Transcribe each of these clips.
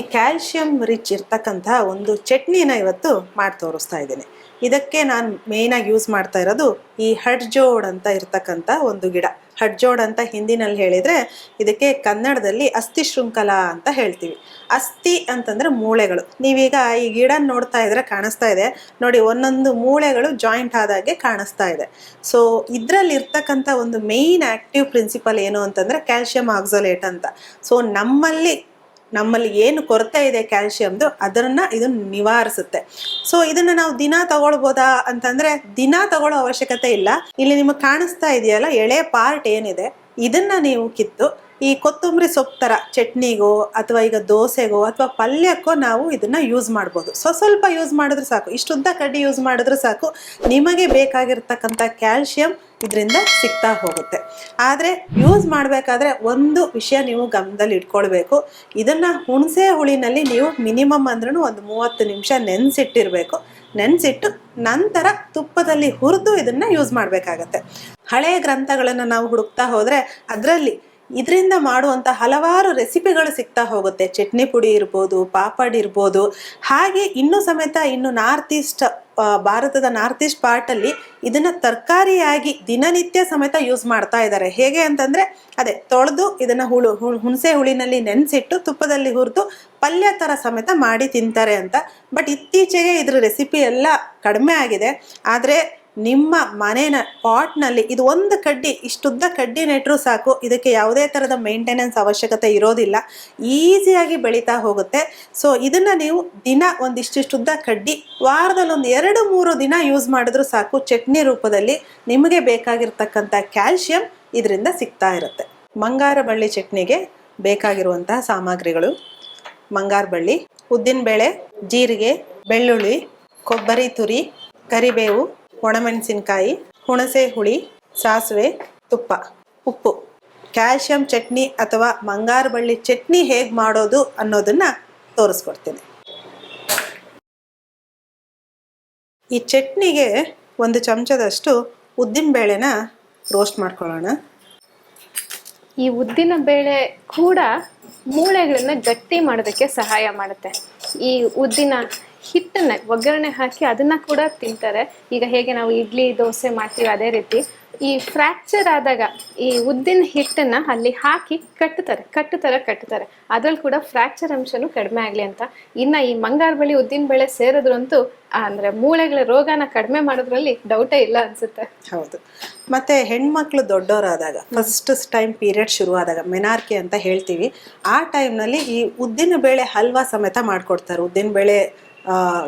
ಈ calcium rich ಇರ್ತಕ್ಕಂಥ ಒಂದು ಚಟ್ನಿನ ಇವತ್ತು ಮಾಡಿ ತೋರಿಸ್ತಾ ಇದ್ದೀನಿ. ಇದಕ್ಕೆ ನಾನು ಮೇಯ್ನಾಗಿ ಯೂಸ್ ಮಾಡ್ತಾ ಇರೋದು ಈ ಹಡ್ಜೋಡ್ ಅಂತ ಇರ್ತಕ್ಕಂಥ ಒಂದು ಗಿಡ. ಹಡ್ಜೋಡ್ ಅಂತ ಹಿಂದಿನಲ್ಲಿ ಹೇಳಿದರೆ ಇದಕ್ಕೆ ಕನ್ನಡದಲ್ಲಿ ಅಸ್ಥಿ ಶೃಂಖಲ ಅಂತ ಹೇಳ್ತೀವಿ. ಅಸ್ಥಿ ಅಂತಂದ್ರೆ ಮೂಳೆಗಳು. ನೀವೀಗ ಈ ಗಿಡ ನೋಡ್ತಾ ಇದ್ರೆ ಕಾಣಿಸ್ತಾ ಇದೆ. ನೋಡಿ, ಒಂದೊಂದು ಮೂಳೆಗಳು ಜಾಯಿಂಟ್ ಆದಾಗೆ ಕಾಣಿಸ್ತಾ ಇದೆ. ಸೊ ಇದರಲ್ಲಿ ಇರ್ತಕ್ಕಂಥ ಒಂದು ಮೇಯ್ನ್ ಆಕ್ಟಿವ್ ಪ್ರಿನ್ಸಿಪಲ್ ಏನು ಅಂತಂದ್ರೆ ಕ್ಯಾಲ್ಶಿಯಂ ಆಕ್ಸಲೇಟ್ ಅಂತ. ಸೊ ನಮ್ಮಲ್ಲಿ ನಮ್ಮಲ್ಲಿ ಏನು ಕೊರತೆ ಇದೆ ಕ್ಯಾಲ್ಶಿಯಮ್ದು, ಅದನ್ನ ಇದು ನಿವಾರಿಸುತ್ತೆ. ಸೊ ಇದನ್ನ ನಾವು ದಿನ ತಗೊಳ್ಬೋದಾ ಅಂತಂದ್ರೆ ದಿನ ತಗೊಳ್ಳೋ ಅವಶ್ಯಕತೆ ಇಲ್ಲ. ಇಲ್ಲಿ ನಿಮಗೆ ಕಾಣಿಸ್ತಾ ಇದೆಯಲ್ಲ, ಎಳೆ ಪಾರ್ಟ್ ಏನಿದೆ, ಇದನ್ನ ನೀವು ಕಿತ್ತು ಈ ಕೊತ್ತಂಬರಿ ಸೊಪ್ಪು ಥರ ಚಟ್ನಿಗೋ ಅಥವಾ ಈಗ ದೋಸೆಗೋ ಅಥವಾ ಪಲ್ಯಕ್ಕೋ ನಾವು ಇದನ್ನು ಯೂಸ್ ಮಾಡ್ಬೋದು. ಸೊ, ಸ್ವಲ್ಪ ಯೂಸ್ ಮಾಡಿದ್ರೆ ಸಾಕು. ಇಷ್ಟುದ್ದ ಕಡ್ಡಿ ಯೂಸ್ ಮಾಡಿದ್ರೆ ಸಾಕು. ನಿಮಗೆ ಬೇಕಾಗಿರ್ತಕ್ಕಂಥ ಕ್ಯಾಲ್ಶಿಯಂ ಇದರಿಂದ ಸಿಗ್ತಾ ಹೋಗುತ್ತೆ. ಆದರೆ ಯೂಸ್ ಮಾಡಬೇಕಾದ್ರೆ ಒಂದು ವಿಷಯ ನೀವು ಗಮನದಲ್ಲಿ ಇಟ್ಕೊಳ್ಬೇಕು. ಇದನ್ನು ಹುಣಸೆ ಹುಳಿನಲ್ಲಿ ನೀವು ಮಿನಿಮಮ್ ಅಂದ್ರೂ ಒಂದು ಮೂವತ್ತು ನಿಮಿಷ ನೆನೆಸಿಟ್ಟಿರಬೇಕು. ನೆನೆಸಿಟ್ಟು ನಂತರ ತುಪ್ಪದಲ್ಲಿ ಹುರಿದು ಇದನ್ನು ಯೂಸ್ ಮಾಡಬೇಕಾಗತ್ತೆ. ಹಳೆಯ ಗ್ರಂಥಗಳನ್ನು ನಾವು ಹುಡುಕ್ತಾ ಹೋದರೆ ಅದರಲ್ಲಿ ಇದರಿಂದ ಮಾಡುವಂಥ ಹಲವಾರು ರೆಸಿಪಿಗಳು ಸಿಗ್ತಾ ಹೋಗುತ್ತೆ. ಚಟ್ನಿ ಪುಡಿ ಇರ್ಬೋದು, ಪಾಪಡ್ ಇರ್ಬೋದು. ಹಾಗೆ ಇನ್ನೂ ಸಮೇತ ಇನ್ನು ನಾರ್ತ್ ಈಸ್ಟ್ ಭಾರತದ ನಾರ್ತ್ ಈಸ್ಟ್ ಪಾರ್ಟಲ್ಲಿ ಇದನ್ನು ತರಕಾರಿಯಾಗಿ ದಿನನಿತ್ಯ ಸಮೇತ ಯೂಸ್ ಮಾಡ್ತಾ ಇದ್ದಾರೆ. ಹೇಗೆ ಅಂತಂದರೆ, ಅದೇ ತೊಳೆದು ಇದನ್ನು ಹುಳು ಹುಣಸೆ ಹುಳಿನಲ್ಲಿ ನೆನೆಸಿಟ್ಟು ತುಪ್ಪದಲ್ಲಿ ಹುರಿದು ಪಲ್ಯ ಥರ ಸಮೇತ ಮಾಡಿ ತಿಂತಾರೆ ಅಂತ. ಬಟ್ ಇತ್ತೀಚೆಗೆ ಇದ್ರ ರೆಸಿಪಿ ಎಲ್ಲ ಕಡಿಮೆ ಆಗಿದೆ. ಆದರೆ ನಿಮ್ಮ ಮನೆಯ ಪಾಟ್ನಲ್ಲಿ ಇದು ಒಂದು ಕಡ್ಡಿ, ಇಷ್ಟುದ್ದ ಕಡ್ಡಿ ನೆಟ್ಟರೂ ಸಾಕು. ಇದಕ್ಕೆ ಯಾವುದೇ ಥರದ ಮೇಂಟೆನೆನ್ಸ್ ಅವಶ್ಯಕತೆ ಇರೋದಿಲ್ಲ. ಈಸಿಯಾಗಿ ಬೆಳೀತಾ ಹೋಗುತ್ತೆ. ಸೊ ಇದನ್ನು ನೀವು ದಿನ ಒಂದಿಷ್ಟಿಷ್ಟುದ್ದ ಕಡ್ಡಿ, ವಾರದಲ್ಲಿ ಒಂದು ಎರಡು, ಮೂರು ದಿನ ಯೂಸ್ ಮಾಡಿದ್ರೂ ಸಾಕು. ಚಟ್ನಿ ರೂಪದಲ್ಲಿ ನಿಮಗೆ ಬೇಕಾಗಿರ್ತಕ್ಕಂಥ ಕ್ಯಾಲ್ಶಿಯಂ ಇದರಿಂದ ಸಿಗ್ತಾ ಇರುತ್ತೆ. ಮಂಗಾರ ಬಳ್ಳಿ ಚಟ್ನಿಗೆ ಬೇಕಾಗಿರುವಂತಹ ಸಾಮಗ್ರಿಗಳು. ಮಂಗಾರ ಬಳ್ಳಿ, ಉದ್ದಿನಬೇಳೆ, ಜೀರಿಗೆ, ಬೆಳ್ಳುಳ್ಳಿ, ಕೊಬ್ಬರಿ ತುರಿ, ಕರಿಬೇವು ಒಣಮೆಣಸಿನ್ಕಾಯಿ, ಹುಣಸೆ ಹುಳಿ, ಸಾಸಿವೆ, ತುಪ್ಪ, ಉಪ್ಪು. ಕ್ಯಾಲ್ಶಿಯಂ ಚಟ್ನಿ ಅಥವಾ ಮಂಗಾರ ಬಳ್ಳಿ ಚಟ್ನಿ ಹೇಗೆ ಮಾಡೋದು ಅನ್ನೋದನ್ನ ತೋರಿಸ್ಕೊಡ್ತೀನಿ. ಈ ಚಟ್ನಿಗೆ ಒಂದು ಚಮಚದಷ್ಟು ಉದ್ದಿನಬೇಳೆನ ರೋಸ್ಟ್ ಮಾಡ್ಕೊಳ್ಳೋಣ. ಈ ಉದ್ದಿನ ಬೇಳೆ ಕೂಡ ಮೂಳೆಗಳನ್ನ ಗಟ್ಟಿ ಮಾಡೋದಕ್ಕೆ ಸಹಾಯ ಮಾಡುತ್ತೆ. ಈ ಉದ್ದಿನ ಹಿಟ್ಟನ್ನ, ಒಗ್ಗರಣೆ ಹಾಕಿ ಅದನ್ನ ಕೂಡ ತಿಂತಾರೆ. ಈಗ ಹೇಗೆ ನಾವು ಇಡ್ಲಿ, ದೋಸೆ ಮಾಡ್ತೀವಿ ಅದೇ ರೀತಿ. ಈ ಫ್ರ್ಯಾಕ್ಚರ್ ಆದಾಗ ಈ ಉದ್ದಿನ ಹಿಟ್ಟನ್ನ ಅಲ್ಲಿ ಹಾಕಿ ಕಟ್ಟುತ್ತಾರೆ ಕಟ್ಟುತ್ತಾರೆ ಕಟ್ಟುತ್ತಾರೆ. ಅದ್ರಲ್ಲಿ ಕೂಡ ಫ್ರ್ಯಾಕ್ಚರ್ ಅಂಶನೂ ಕಡಿಮೆ ಆಗಲಿ ಅಂತ. ಇನ್ನ ಈ ಮಂಗಾರ ಬಳಿ ಉದ್ದಿನ ಬೇಳೆ ಸೇರಿದ್ರಂತೂ, ಅಂದರೆ ಮೂಳೆಗಳ ರೋಗನ ಕಡಿಮೆ ಮಾಡೋದ್ರಲ್ಲಿ ಡೌಟೇ ಇಲ್ಲ ಅನ್ಸುತ್ತೆ. ಹೌದು. ಮತ್ತೆ ಹೆಣ್ಮಕ್ಳು ದೊಡ್ಡವರಾದಾಗ ಫಸ್ಟ್ ಟೈಮ್ ಪೀರಿಯಡ್ ಶುರು ಆದಾಗ ಮೆನಾರ್ಕೆ ಅಂತ ಹೇಳ್ತೀವಿ. ಆ ಟೈಮ್ನಲ್ಲಿ ಈ ಉದ್ದಿನ ಬೇಳೆ ಹಲ್ವಾ ಸಮೇತ ಮಾಡ್ಕೊಡ್ತಾರೆ. ಉದ್ದಿನ ಬೇಳೆ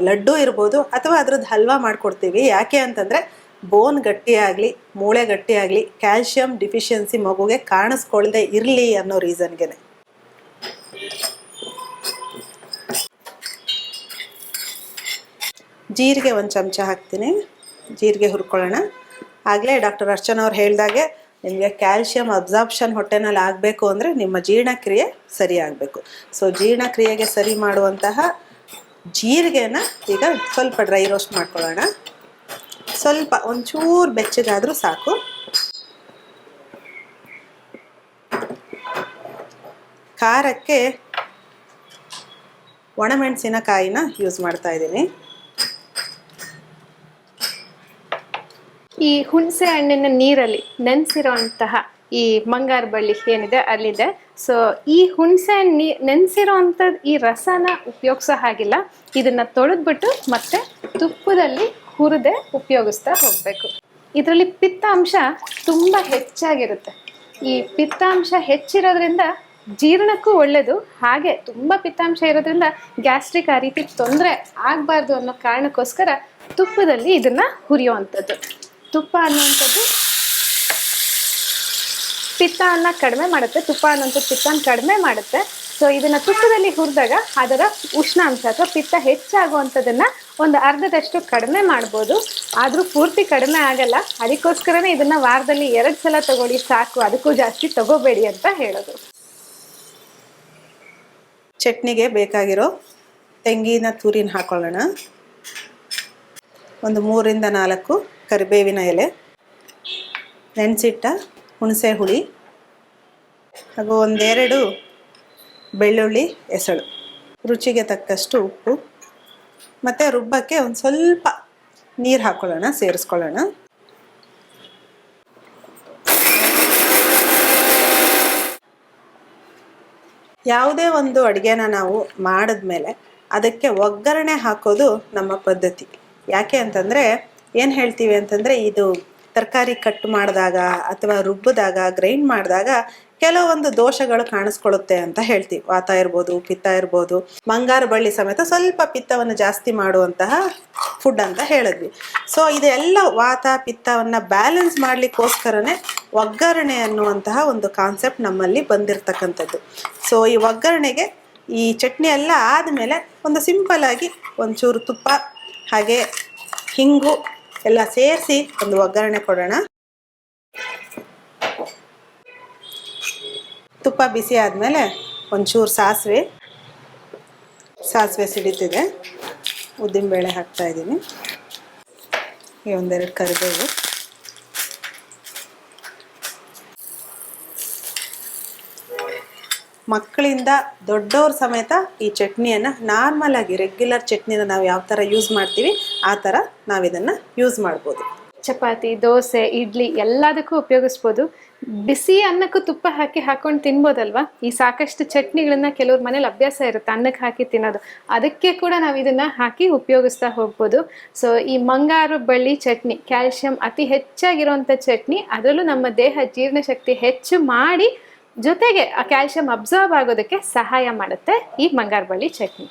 ಲಡ್ಡು ಇರ್ಬೋದು ಅಥವಾ ಅದ್ರದ್ದು ಹಲ್ವಾ ಮಾಡಿಕೊಡ್ತೀವಿ. ಯಾಕೆ ಅಂತಂದರೆ ಬೋನ್ ಗಟ್ಟಿಯಾಗಲಿ ಮೂಳೆ ಗಟ್ಟಿಯಾಗಲಿ ಕ್ಯಾಲ್ಶಿಯಂ ಡಿಫಿಷಿಯನ್ಸಿ ಮಗುಗೆ ಕಾಣಿಸ್ಕೊಳ್ದೆ ಇರಲಿ ಅನ್ನೋ ರೀಸನ್ಗೆ ಜೀರಿಗೆ ಒಂದು ಚಮಚ ಹಾಕ್ತೀನಿ. ಜೀರಿಗೆ ಹುರ್ಕೊಳ್ಳೋಣ. ಆಗಲೇ ಡಾಕ್ಟರ್ ಅರ್ಚನಾ ಅವ್ರು ಹೇಳಿದಾಗೆ ನಿಮಗೆ ಕ್ಯಾಲ್ಶಿಯಂ ಅಬ್ಸಾರ್ಪ್ಷನ್ ಹೊಟ್ಟೆನಲ್ಲಿ ಆಗಬೇಕು ಅಂದರೆ ನಿಮ್ಮ ಜೀರ್ಣಕ್ರಿಯೆ ಸರಿ ಆಗಬೇಕು. ಸೊ ಜೀರ್ಣಕ್ರಿಯೆಗೆ ಸರಿ ಮಾಡುವಂತಹ ಜೀರಿಗೆನ ಈಗ ಸ್ವಲ್ಪ ಡ್ರೈ ರೋಸ್ಟ್ ಮಾಡ್ಕೊಳ್ಳೋಣ. ಸ್ವಲ್ಪ ಒಂಚೂರು ಬೆಚ್ಚಗಾದರೂ ಸಾಕು. ಖಾರಕ್ಕೆ ಒಣಮೆಣಸಿನಕಾಯಿನ ಯೂಸ್ ಮಾಡ್ತಾ ಇದ್ದೀನಿ. ಈ ಹುಣಸೆ ಹಣ್ಣಿನ ನೀರಲ್ಲಿ ನೆನೆಸಿರೋಂತಹ ಈ ಮಂಗಾರ ಬಳ್ಳಿ ಏನಿದೆ ಅಲ್ಲಿದೆ. ಸೊ ಈ ಹುಣಸೆ ನೀ ನೆನೆಸಿರೋ ಅಂಥದ್ದು ಈ ರಸನ ಉಪಯೋಗಿಸೋ ಹಾಗಿಲ್ಲ. ಇದನ್ನ ತೊಳೆದ್ಬಿಟ್ಟು ಮತ್ತೆ ತುಪ್ಪದಲ್ಲಿ ಹುರಿದೆ ಉಪಯೋಗಿಸ್ತಾ ಹೋಗಬೇಕು. ಇದರಲ್ಲಿ ಪಿತ್ತಾಂಶ ತುಂಬ ಹೆಚ್ಚಾಗಿರುತ್ತೆ. ಈ ಪಿತ್ತಾಂಶ ಹೆಚ್ಚಿರೋದ್ರಿಂದ ಜೀರ್ಣಕ್ಕೂ ಒಳ್ಳೆಯದು ಹಾಗೆ ತುಂಬ ಪಿತ್ತಾಂಶ ಇರೋದ್ರಿಂದ ಗ್ಯಾಸ್ಟ್ರಿಕ್ ಆ ರೀತಿ ತೊಂದರೆ ಆಗಬಾರ್ದು ಅನ್ನೋ ಕಾರಣಕ್ಕೋಸ್ಕರ ತುಪ್ಪದಲ್ಲಿ ಇದನ್ನ ಹುರಿಯುವಂಥದ್ದು. ತುಪ್ಪ ಅನ್ನುವಂಥದ್ದು ಪಿತ್ತನ ಕಡಿಮೆ ಮಾಡುತ್ತೆ, ತುಪ್ಪ ಅನ್ನೋಂಥ ಪಿತ್ತನ ಕಡಿಮೆ ಮಾಡುತ್ತೆ. ಸೊ ಇದನ್ನ ತುಪ್ಪದಲ್ಲಿ ಹುರಿದಾಗ ಅದರ ಉಷ್ಣಾಂಶ ಅಥವಾ ಪಿತ್ತ ಹೆಚ್ಚಾಗುವಂಥದನ್ನ ಒಂದು ಅರ್ಧದಷ್ಟು ಕಡಿಮೆ ಮಾಡ್ಬೋದು. ಆದರೂ ಪೂರ್ತಿ ಕಡಿಮೆ ಆಗಲ್ಲ. ಅದಕ್ಕೋಸ್ಕರನೇ ಇದನ್ನ ವಾರದಲ್ಲಿ ಎರಡು ಸಲ ತಗೊಳ್ಳಿ, ಸಾಕು. ಅದಕ್ಕೂ ಜಾಸ್ತಿ ತಗೋಬೇಡಿ ಅಂತ ಹೇಳೋದು. ಚಟ್ನಿಗೆ ಬೇಕಾಗಿರೋ ತೆಂಗಿನ ತುರಿನ ಹಾಕೊಳ್ಳೋಣ. ಒಂದು ಮೂರಿಂದ ನಾಲ್ಕು ಕರಿಬೇವಿನ ಎಲೆ. ನೆನೆಸಿಟ್ಟ ಹುಣಸೆ ಹುಳಿ, ಹಾಗೂ ಒಂದೆರಡು ಬೆಳ್ಳುಳ್ಳಿ ಎಸಳು ರುಚಿಗೆ ತಕ್ಕಷ್ಟು ಉಪ್ಪು, ಮತ್ತು ರುಬ್ಬಕ್ಕೆ ಒಂದು ಸ್ವಲ್ಪ ನೀರು ಹಾಕ್ಕೊಳ್ಳೋಣ ಸೇರಿಸ್ಕೊಳ್ಳೋಣ. ಯಾವುದೇ ಒಂದು ಅಡುಗೆನ ನಾವು ಮಾಡಿದ್ಮೇಲೆ ಅದಕ್ಕೆ ಒಗ್ಗರಣೆ ಹಾಕೋದು ನಮ್ಮ ಪದ್ಧತಿ. ಯಾಕೆ ಅಂತಂದರೆ, ಏನು ಹೇಳ್ತೀವಿ ಅಂತಂದರೆ, ಇದು ತರಕಾರಿ ಕಟ್ ಮಾಡಿದಾಗ ಅಥವಾ ರುಬ್ಬಿದಾಗ ಗ್ರೈಂಡ್ ಮಾಡಿದಾಗ ಕೆಲವೊಂದು ದೋಷಗಳು ಕಾಣಿಸ್ಕೊಳ್ಳುತ್ತೆ ಅಂತ ಹೇಳ್ತೀವಿ. ವಾತ ಇರ್ಬೋದು, ಪಿತ್ತ ಇರ್ಬೋದು ಮಂಗಾರ ಬಳ್ಳಿ ಸಮೇತ ಸ್ವಲ್ಪ ಪಿತ್ತವನ್ನು ಜಾಸ್ತಿ ಮಾಡುವಂತಹ ಫುಡ್ ಅಂತ ಹೇಳಿದ್ವಿ. ಸೊ ಇದೆಲ್ಲ ವಾತ, ಪಿತ್ತವನ್ನು ಬ್ಯಾಲೆನ್ಸ್ ಮಾಡಲಿಕ್ಕೋಸ್ಕರನೇ ಒಗ್ಗರಣೆ ಅನ್ನುವಂತಹ ಒಂದು ಕಾನ್ಸೆಪ್ಟ್ ನಮ್ಮಲ್ಲಿ ಬಂದಿರತಕ್ಕಂಥದ್ದು. ಸೊ ಈ ಒಗ್ಗರಣೆಗೆ ಈ ಚಟ್ನಿ ಎಲ್ಲ ಆದಮೇಲೆ ಒಂದು ಸಿಂಪಲ್ ಆಗಿ ಒಂಚೂರು ತುಪ್ಪ, ಹಾಗೆ ಹಿಂಗು ಎಲ್ಲ ಸೇರಿಸಿ ಒಂದು ಒಗ್ಗರಣೆ ಕೊಡೋಣ. ತುಪ್ಪ ಬಿಸಿ ಆದಮೇಲೆ ಒಂಚೂರು ಸಾಸಿವೆ. ಸಾಸಿವೆ ಸಿಡಿತಿದೆ. ಉದ್ದಿನಬೇಳೆ ಹಾಕ್ತಾ ಇದ್ದೀನಿ. ಈ ಒಂದೆರಡು ಕರಿಬೇವು. ಮಕ್ಕಳಿಂದ ದೊಡ್ಡವ್ರ ಸಮೇತ ಈ ಚಟ್ನಿಯನ್ನು ನಾರ್ಮಲ್ ಆಗಿ ರೆಗ್ಯುಲರ್ ಚಟ್ನಿನ ನಾವು ಯಾವ ಥರ ಯೂಸ್ ಮಾಡ್ತೀವಿ, ಆ ಥರ ನಾವು ಇದನ್ನು ಯೂಸ್ ಮಾಡ್ಬೋದು. ಚಪಾತಿ, ದೋಸೆ, ಇಡ್ಲಿ ಎಲ್ಲದಕ್ಕೂ ಉಪಯೋಗಿಸ್ಬೋದು. ಬಿಸಿ ಅನ್ನಕ್ಕೂ ತುಪ್ಪ ಹಾಕಿ ಹಾಕೊಂಡು ತಿನ್ಬೋದಲ್ವಾ? ಈ ಸಾಕಷ್ಟು ಚಟ್ನಿಗಳನ್ನ ಕೆಲವ್ರ ಮನೇಲಿ ಅಭ್ಯಾಸ ಇರುತ್ತೆ ಅನ್ನಕ್ಕೆ ಹಾಕಿ ತಿನ್ನೋದು. ಅದಕ್ಕೆ ಕೂಡ ನಾವು ಇದನ್ನ ಹಾಕಿ ಉಪಯೋಗಿಸ್ತಾ ಹೋಗ್ಬೋದು. ಸೊ ಈ ಮಂಗಾರು ಬಳ್ಳಿ ಚಟ್ನಿ, ಕ್ಯಾಲ್ಶಿಯಂ ಅತಿ ಹೆಚ್ಚಾಗಿರುವಂಥ ಚಟ್ನಿ, ಅದರಲ್ಲೂ ನಮ್ಮ ದೇಹ ಜೀರ್ಣಶಕ್ತಿ ಹೆಚ್ಚು ಮಾಡಿ ಜೊತೆಗೆ ಆ ಕ್ಯಾಲ್ಶಿಯಂ ಅಬ್ಸರ್ವ್ ಆಗೋದಕ್ಕೆ ಸಹಾಯ ಮಾಡುತ್ತೆ ಈ ಬಂಗಾರ ಬಳ್ಳಿ ಚಟ್ನಿ.